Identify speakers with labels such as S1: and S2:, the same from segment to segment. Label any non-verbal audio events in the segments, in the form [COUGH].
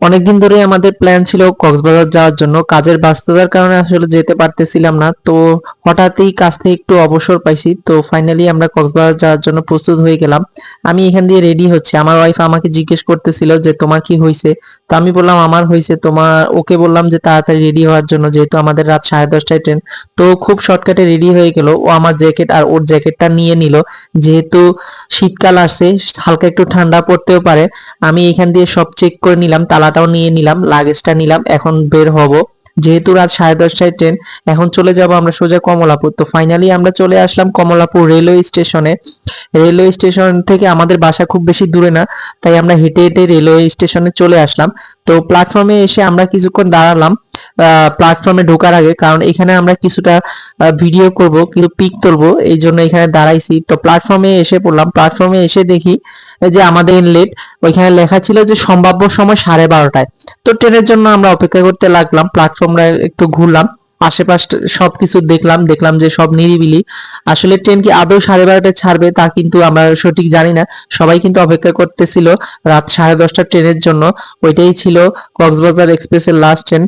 S1: অনেকদিন ধরে আমাদের প্ল্যান ছিল কক্সবাজার যাওয়ার জন্য। কাজের ব্যস্ততার কারণে আসলে যেতে পারতেছিলাম না। তো হঠাৎই কাজ থেকে একটু অবসর পাইছি। তো ফাইনালি আমরা কক্সবাজার যাওয়ার জন্য প্রস্তুত হয়ে গেলাম। আমি এখান দিয়ে রেডি হচ্ছে। আমার ওয়াইফ আমাকে জিজ্ঞেস করতেছিল যে, তোমার কি হয়েছে তো আমি বললাম, আমার হয়েছে তোমার, ওকে বললাম যে, তাড়াতাড়ি রেডি হওয়ার জন্য যেহেতু আমাদের রাত সাড়ে দশটায় ট্রেন তো খুব শর্টকাটে রেডি হয়ে গেল। ও আমার জ্যাকেট আর ওর জ্যাকেটটা নিয়ে নিল। যেহেতু শীতকাল আসছে, হালকা একটু ঠান্ডা পড়তেও পারে, আমি এখান দিয়ে সব চেক করে নিলাম। তালাটাও নিয়ে নিলাম লাগেজটা নিলাম, এখন বের হব। যেহেতু রাত সাড়ে দশটায় ট্রেন এখন চলে যাব আমরা সোজা কমলাপুর। তো ফাইনালি আমরা চলে আসলাম কমলাপুর রেলওয়ে স্টেশনে রেলওয়ে স্টেশন থেকে আমাদের বাসা খুব বেশি দূরে না, তাই আমরা হেঁটে হেঁটে রেলওয়ে স্টেশনে চলে আসলাম। তো প্ল্যাটফর্মে এসে আমরা কিছুক্ষণ দাঁড়ালাম। প্ল্যাটফর্মে ঢোকার আগে, কারণ এখানে আমরা কিছুটা ভিডিও করব, কিছু পিক তুলবো, এই জন্য এখানে দাঁড়াইছি। তো প্ল্যাটফর্মে এসে পড়লাম। প্ল্যাটফর্মে এসে দেখি যে আমাদের ইনলেট ওইখানে লেখা ছিল যে সম্ভাব্য সময় সাড়ে বারোটায়। তো ট্রেনের জন্য আমরা অপেক্ষা করতে লাগলাম প্ল্যাটফর্মটা একটু ঘুরলাম আশেপাশ সবকিছু দেখলাম দেখলাম যে সব নিরিবিলি। আসলে ট্রেন কি আদৌ সাড়ে বারোটায় ছাড়বে তা কিন্তু আমরা সঠিক জানি না। সবাই কিন্তু অপেক্ষা করতেছিল রাত সাড়ে দশটা ট্রেনের জন্য। ওইটাই ছিল কক্সবাজার এক্সপ্রেসের লাস্ট ট্রেন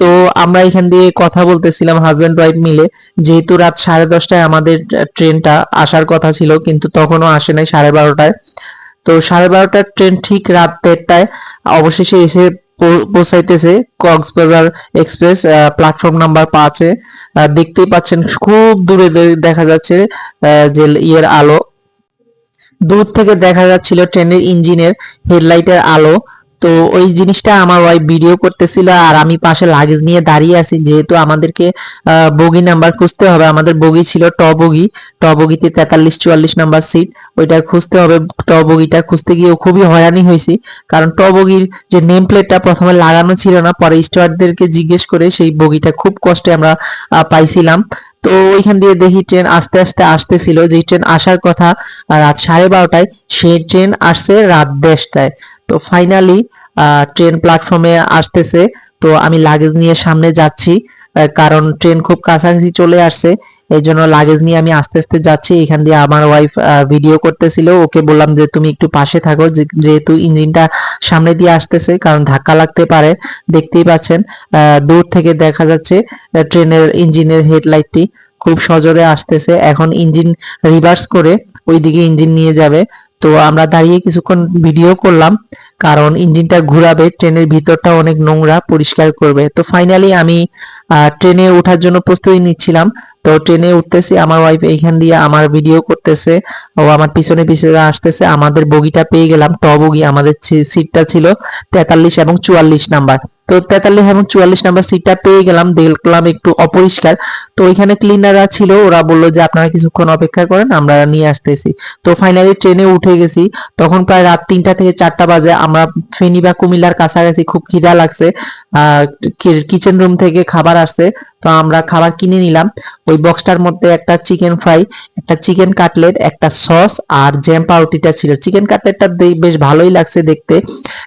S1: তো আমরা এখান দিয়ে কথা বলতেছিলাম হাজবেন্ড ওয়াইফ মিলে। যেহেতু রাত সাড়ে দশটায় আমাদের ট্রেনটা আসার কথা ছিল, কিন্তু তখনও আসে নাই সাড়ে বারোটায়। তো সাড়ে বারোটার ট্রেন ঠিক রাত দেড়টায় অবশেষে এসে পৌঁছাইতেছে কক্সবাজার এক্সপ্রেস প্ল্যাটফর্ম নাম্বার পাঁচে। দেখতেই পাচ্ছেন খুব দূরে দেখা যাচ্ছে যে ইয়ের আলো। দূর থেকে দেখা যাচ্ছিল ট্রেনের ইঞ্জিনের হেডলাইটের আলো। তো ওই জিনিসটা আমার ওয়াইফ ভিডিও করতেছিল আর আমি পাশে লাগেজ নিয়ে দাঁড়িয়ে আছি। যেহেতু আমাদেরকে বগি নাম্বার খুঁজতে হবে, আমাদের বগি ছিল ট বগি। ট বগিতে তেতাল্লিশ, চুয়াল্লিশ নাম্বার সিট ওইটা খুঁজতে হবে। ট বগিটা খুঁজতে গিয়ে খুবই হয়রানি হয়েছি। কারণ ট বগির যে নেম প্লেটটা প্রথমে লাগানো ছিল না, পরে স্টুয়ার্ডদেরকে জিজ্ঞেস করে সেই বগিটা খুব কষ্টে আমরা পাইছিলাম। তো ওইখান দিয়ে দেখি ট্রেন আস্তে আস্তে আসতেছিল। যে ট্রেন আসার কথা, রাত সাড়ে বারোটায়, সেই ট্রেন আসছে রাত দেড়টায়। তো ফাইনালি ট্রেন প্ল্যাটফর্মে আসতেছে। তো আমি লাগেজ নিয়ে সামনে যাচ্ছি। কারণ ট্রেন খুব কাছাকাছি চলে আসছে, এই জন্য লাগেজ নিয়ে আমি আস্তে আস্তে যাচ্ছি। এখান দিয়ে আমার ওয়াইফ ভিডিও করতেছিল। ওকে বললাম যে, তুমি একটু পাশে থাকো যেহেতু ইঞ্জিনটা সামনে দিয়ে আসতেছে, কারণ ধাক্কা লাগতে পারে। দেখতেই পাচ্ছেন দূর থেকে দেখা যাচ্ছে ট্রেনের ইঞ্জিনের হেডলাইটটি খুব সজোরে আসতেছে। এখন ইঞ্জিন রিভার্স করে ওইদিকে ইঞ্জিন নিয়ে যাবে। তো আমরা দাঁড়িয়ে কিছুক্ষণ ভিডিও করলাম, কারণ ইঞ্জিনটা ঘুরাবে ট্রেনের ভিতরটা অনেক নোংরা, পরিষ্কার করবে। তো ফাইনালি আমি ট্রেনে ওঠার জন্য প্রস্তুতি নিচ্ছিলাম। তো ট্রেনে উঠতেছি, আমার ওয়াইফ এইখান দিয়ে আমার ভিডিও করতেছে। ও আমার পিছনে পিছনে আসতেছে, আমাদের বগিটা পেয়ে গেলাম। ট বগি, আমাদের সিটটা ছিল তেতাল্লিশ এবং চুয়াল্লিশ নাম্বার তো তেতাল্লিশ এবং চুয়াল্লিশ নাম্বার সিটটা পেয়ে গেলাম। দেখলাম একটু অপরিষ্কার। তো ওইখানে ক্লিনাররা ছিল, ওরা বলল যে, আপনারা কিছুক্ষণ অপেক্ষা করেন, আমরা নিয়ে আসতেছি। তো ফাইনালি ট্রেনে উঠে গেছি। তখন প্রায় রাত তিনটা থেকে চারটা বাজে। আমরা ফেনী বা কুমিল্লার কাছাকাছি খুব খিদা লাগছে। কিচেন রুম থেকে খাবার আসছে। তো আমরা খাবার কিনে নিলাম। ওই বক্সটার মধ্যে একটা চিকেন ফ্রাই একটা চিকেন কাটলেট একটা সস আর জ্যাম পাউরুটিটা ছিল। চিকেন কাটলেটটা বেশ ভালোই লাগছে দেখতে।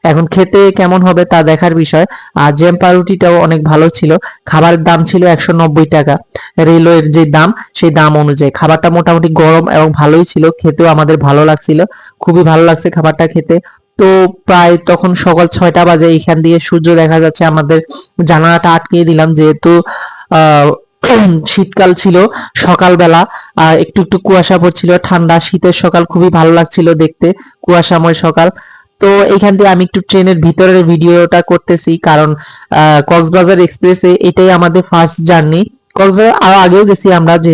S1: এখন খেতে কেমন হবে তা দেখার বিষয়। আর জ্যাম পাউরুটিটাও অনেক ভালো ছিল। খাবারের দাম ছিল একশো নব্বই টাকা। রেলওয়ের যে দাম, সেই দাম অনুযায়ী। খাবারটা মোটামুটি গরম এবং ভালোই ছিল। খেতেও আমাদের ভালো লাগছিল। খুবই ভালো লাগছে খাবারটা খেতে। তো প্রায় তখন সকাল ছয়টা বাজে এখান দিয়ে সূর্য দেখা যাচ্ছে আমাদের। জানালাটা আটকিয়ে দিলাম যেহেতু [CLEARS THROAT] শীতকাল ছিল সকালবেলা। আর একটু একটু কুয়াশা পড়ছিল ঠান্ডা, শীতের সকাল খুবই ভালো লাগছিল দেখতে। কুয়াশাময় সকাল। তো এখান দিয়ে আমি একটু ট্রেনের ভিতরের ভিডিওটা করতেছি, কারণ কক্সবাজার এক্সপ্রেসে এটাই আমাদের ফার্স্ট জার্নি কক্সবাজার আরও আগেও গেছি আমরা, যে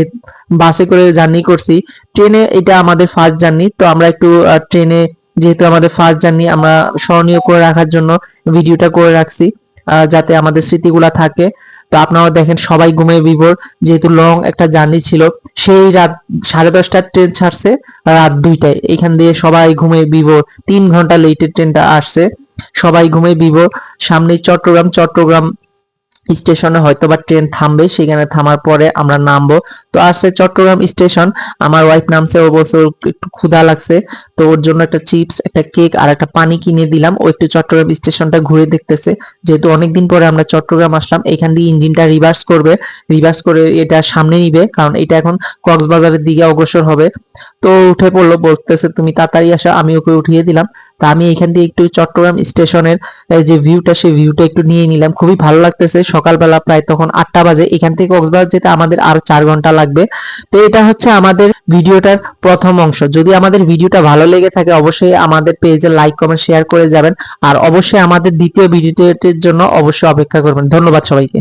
S1: বাসে করে জার্নি করছি। ট্রেনে এটা আমাদের ফার্স্ট জার্নি তো আমরা একটু ট্রেনে যেহেতু আমাদের ফার্স্ট জার্নি আমরা স্মরণীয় করে রাখার জন্য ভিডিওটা করে রাখছি যাতে আমাদের স্মৃতিগুলা থাকে। তো আপনারাও দেখেন সবাই ঘুমিয়ে বিভোর, যেহেতু লং একটা জার্নি ছিল, সেই রাত সাড়ে দশটার ট্রেন ছাড়ছে, রাত দুইটায়। এখান দিয়ে সবাই ঘুমিয়ে বিভোর, তিন ঘণ্টা লেটের ট্রেনটা আসছে। সবাই ঘুমিয়ে বিভোর সামনে চট্টগ্রাম চট্টগ্রাম স্টেশনে হয়তো বা ট্রেন থামবে, সেখানে থামার পরে আমরা নামবো। তো আসছে চট্টগ্রাম স্টেশন, আমার ওয়াইফ নামছে, ও বলছে একটু ক্ষুধা লাগছে, তো ওর জন্য একটা চিপস, একটা কেক আর একটা পানি কিনে দিলাম। ও একটু চট্টগ্রাম স্টেশনটা ঘুরে দেখতেছে। যেহেতু অনেকদিন পরে আমরা চট্টগ্রাম আসলাম, এখান দিয়ে ইঞ্জিনটা রিভার্স করবে। রিভার্স করে এটা সামনে নিবে, কারণ এটা এখন কক্সবাজারের দিকে অগ্রসর হবে। তো উঠে পড়ল, বলতেছে, তুমি তাড়াতাড়ি আসো, আমি ওকে উঠিয়ে দিলাম। তা আমি এখান দিয়ে একটু চট্টগ্রাম স্টেশনের যে ভিউটা সেই ভিউটা একটু নিয়ে নিলাম। খুবই ভালো লাগতেছে সকালবেলা প্রায় তখন আটটা বাজে। এখান থেকে কক্সবাজার যেতে আমাদের আরও চার ঘণ্টা লাগবে। তো এটা হচ্ছে আমাদের ভিডিওটার প্রথম অংশ। যদি আমাদের ভিডিওটা ভালো লেগে থাকে, অবশ্যই আমাদের পেজে লাইক কমেন্ট শেয়ার করে যাবেন। আর অবশ্যই আমাদের দ্বিতীয় ভিডিওটির জন্য অবশ্যই অপেক্ষা করবেন। ধন্যবাদ সবাইকে।